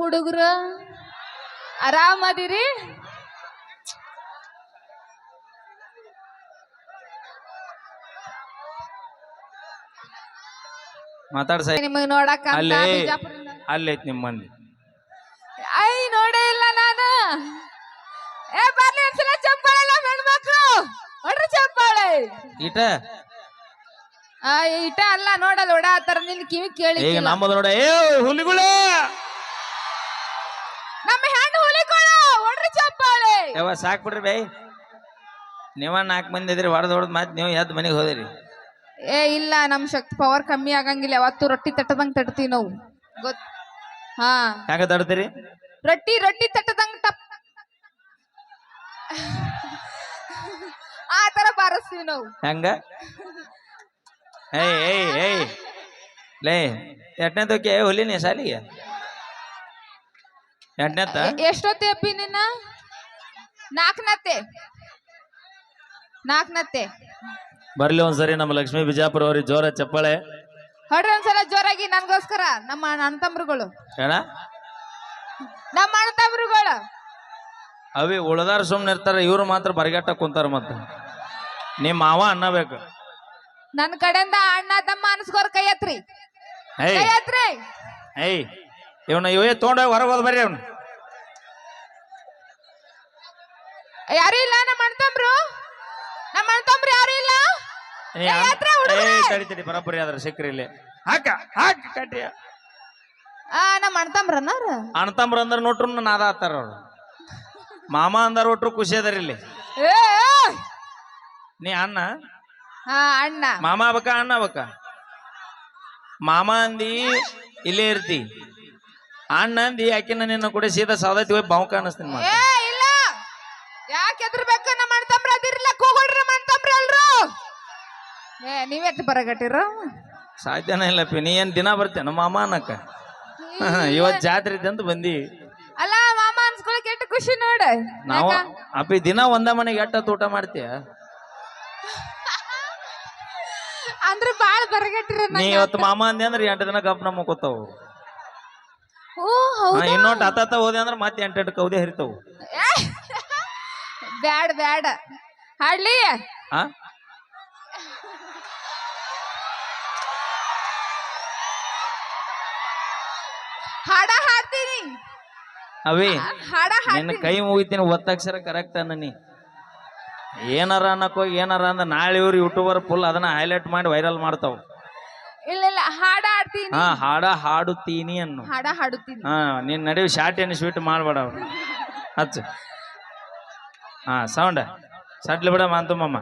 ಹುಡುಗರು? ಆರಾಮದಿರಿ? ಮಾತಾಡ್ಸ. ನಿಮಗ್ ನೋಡಕ್ ಅಲ್ಲೇ ಬಿಜಾಪುರಿಂದ. ಅಲ್ಲಿ ಐತಿ ನಿಮ್ಮ ಮಂದಿ ಐ ನೋಡೇ ಇಲ್ಲ ನಾನು. ಏ ಬರ್ಲಿ ಒಂದ್ಸಲ ಚಪ್ಪಾಳೆ ನಮ್ಮ ಹೆಣ್ಮಕ್ಳು. ಹೊಡ್ರಿ ಚಂಪಾಳೆ ಇಟ ಆ ಇಟ ಅಲ್ಲ ನೋಡಲ್ಲ ಓಡಾತರ ನಿನ್ ಕಿವಿ ಕೇಳಿ ಈಗ ನಮ್ಮದು ನೋಡ ಏ ಹುಲಿಗಳು ನಮ್ಮ ಹೆಣ್ಣು ಹುಲಿಗಳು ಹೊಡ್ರಿ ಚಪ್ಪಾಳೆ ಯಾವ ಸಾಕ್ ಬಿಡ್ರಿ ಬೈ. ನೀವ ನಾಲ್ಕು ಮಂದಿ ಇದ್ರಿ ಹೊಡೆದ್ ಹೊಡೆದ್ ಮಾತ್ ನೀವು ಎದ್ದು ಮನೆಗೆ ಹೋದಿರಿ. ಏ ಇಲ್ಲ ನಮ್ ಶಕ್ತಿ ಪವರ್ ಕಮ್ಮಿ ಆಗಂಗಿಲ್ಲ ಯಾವತ್ತು ರೊಟ್ಟಿ ತಟ್ಟದಂಗ್ ತಟ್ತೀವಿ ನಾವು. ಗೊತ್ ಹಾ. ಯಾಕ ತಡ್ತೀರಿ? ರೊಟ್ಟಿ ರೊಟ್ಟಿ ತಟ್ಟದಂಗ್ ಟಪ್ ಆ ತರ ಬಾರಿಸ್ತೀವಿ ನಾವು. ಹೆಂಗ? ಏಯ್ ಏಯ್ ಏಯ್. ಲೇ ಎಟ್ನೇ ತೋಕೆ ಹುಲಿನಿ ಸಾಲಿಗೆ ಎಟ್ನೇತ ಎ- ಎಷ್ಟೊತ್ತೆ ಅಪ್ಪಿ ನಿನ್ನ? ನಾಲ್ಕನತ್ತೆ ನಾಲ್ಕನತ್ತೆ ಬರ್ಲಿ ಒಂದ್ಸರಿ ನಮ್ಮ ಲಕ್ಷ್ಮೀ ಬಿಜಾಪುರ ಅವ್ರಿಗೆ ಜೋರ ಚಪ್ಪಾಳೆ. ಹೊಡ್ರಿ ಒಂದ್ಸಲ ಜೋರಾಗಿ ನನ್ಗೋಸ್ಕರ ನಮ್ಮ ಅಣ್ಣ ತಮ್ರುಗಳು. ಏನ? ನಮ್ಮ ಅಣ್ಣ ತಮ್ರುಗಳು. ಅವಿ ಉಳದಾರ ಸುಮ್ಮನೆ ಇರ್ತಾರ ಇವ್ರು ಮಾತ್ರ ಬರಗಟ್ಟ ಕುಂತಾರ ಮತ್ತ. ನಿಮ್ಮ ಮಾವ ಅನ್ನಬೇಕು ನನ್ನ ಕಡೆಯಿಂದ ಅಣ್ಣ ತಮ್ಮ ಅನ್ಸ್ಕೋರ್ ಕೈ ಎತ್ರಿ ಏಯ್. ಕೈ ಎತ್ರಿ ಏಯ್ ಇವನ ಇವೇ ತೊಗೊಂಡೋಗಿ ಹೊರಗೆ ಹೋದ್ ಬರ್ರಿ ಅವ್ನು. ಯಾರು ಇಲ್ಲ? ನಮ್ಮ ಅಣ್ಣ ತಮ್ರು ನಮ್ಮ ಅಣ್ಣ ತಮ್ರು ಯಾರು ಇಲ್ಲ? ಏ, ಏ, ಎತ್ರ ಹುಡುಗ್ರೆ. ಏಯ್ ತಡಿ ತಡಿ ಬರಬ್ಬರಿ ಅದ್ರ ಸಿಕ್ರಿ ಇಲ್ಲಿ. ಹಾಕ ಹಾಕ ಕಟ್ಟಿ ಆ ನಮ್ಮ ಅಣ್ಣ ತಮ್ರನ್ನ ಅವ್ರು? ಅಣ್ತಂಬ್ರ ಅಂದ್ರ ನೋಟ್ರು ನಾದ ಆತಾರ ಅವ್ರು. ಮಾಮ ಅಂದಾರ ಒಟ್ರು ಖುಷಿ ಅದಾರ ಇಲ್ಲಿ. ಏ ಏ! ನೀ ಅಣ್ಣ? ಹಾ ಅಣ್ಣ. ಮಾಮ ಆಗ್ಬೇಕ ಅಣ್ಣ ಆಗ್ಬೇಕ? ಮಾಮ ಅಂದಿ ಇಲ್ಲೇ ಇರ್ತಿ. ಅಣ್ಣ ಅಂದಿ ಯಾಕಿನ ನಿನ್ನ ಕೂಡ ಸೀದಾ ಸೌದತ್ತಿ ಹೋಗಿ ಬಾವು ಕಾಣಿಸ್ತೀನಿ ಮಾತ ಏ ಎದ್ರಬೇಕು ನಮ್ಮ ಅಣ್ಣ ತಮ್ರ ಅದಿರ್ಲ ಕೂಗೊಡ್ರಿ ನಮ್ಮ ಅಣ್ಣ ಎಲ್ರು. ಏ ನೀವೆತ್ತು ಬರಗಟ್ಟಿರ? ಸಾಧ್ಯನೇ ಇಲ್ಲ ಪಿ ನೀ ಏನ್ ದಿನ ಬರ್ತೇನೆ ಮಾಮ ಅನ್ನಕ್ಕ. ಇವತ್ ಜಾತ್ರೆ ಅಂತ ಬಂದಿ. ಅಲ್ಲ ಮಾಮ ಅನ್ಸ್ಕೊಳಕ್ ಎಷ್ಟು ಖುಷಿ ನೋಡ. ನಾವು ಅಪ್ಪಿ ದಿನ ಒಂದ ಮನೆಗೆ ಎಟ್ಟ ಊಟ ಮಾಡ್ತೀಯ? ಅಂದ್ರೆ ಬಾಳ ಬರಗಟ್ಟಿರ ನೀ ಇವತ್ತು ಮಾಮ ಅಂದೆ ಅಂದ್ರೆ ಎಂಟು ದಿನ ಗಪ್ ನಮ್ಮ ಕೂತಾವು ಹೌದು? ಇನ್ನೊಟ್ಟು ಹತ್ತತ್ತ ಹೋದೆ ಅಂದ್ರೆ ಮತ್ತೆ ಎಂಟೆಂಟು ಕೌದೆ ಹರಿತಾವು. ಬ್ಯಾಡ ಬ್ಯಾಡ. ಹಾಡ್ಲಿ? ಆ? ಹಾಡ ಹಾಡ್ತೀನಿ. ಅವಿ ಹಾಡ ನಿನ್ನ ಹಾಡ್ತೀನಿ. ಕೈ ಮುಗಿತೀನಿ ಒತ್ತಕ್ಷರ ಕರೆಕ್ಟ್ ಅನ್ನ ನೀ. ಏನಾರ ಅನ್ನಕ್ ಹೋಗಿ ಏನಾರ ಅಂದ ನಾಳೆ ಇವ್ರು ಯೂಟ್ಯೂಬರ್ ಫುಲ್ ಅದನ್ನ ಹೈಲೈಟ್ ಮಾಡಿ ವೈರಲ್ ಮಾಡ್ತಾವ. ಇಲ್ಲ ಇಲ್ಲ ಹಾಡ ಹಾಡ್ತೀನಿ. ಹಾ ಹಾಡ ಹಾಡುತ್ತೀನಿ ಅನ್ನು. ಹಾಡ ಹಾಡುತ್ತೀನಿ. ಹಾ ನಿನ್ನ ನಡುವೆ ಶಾರ್ಟ್ ಏನು ಸ್ವೀಟ್ ಮಾಡ್ಬೇಡ ಅವ್ರು. ಹಚ್ಚ. సౌండ్. సట్లు కూడా మాంతమ్మమ్మ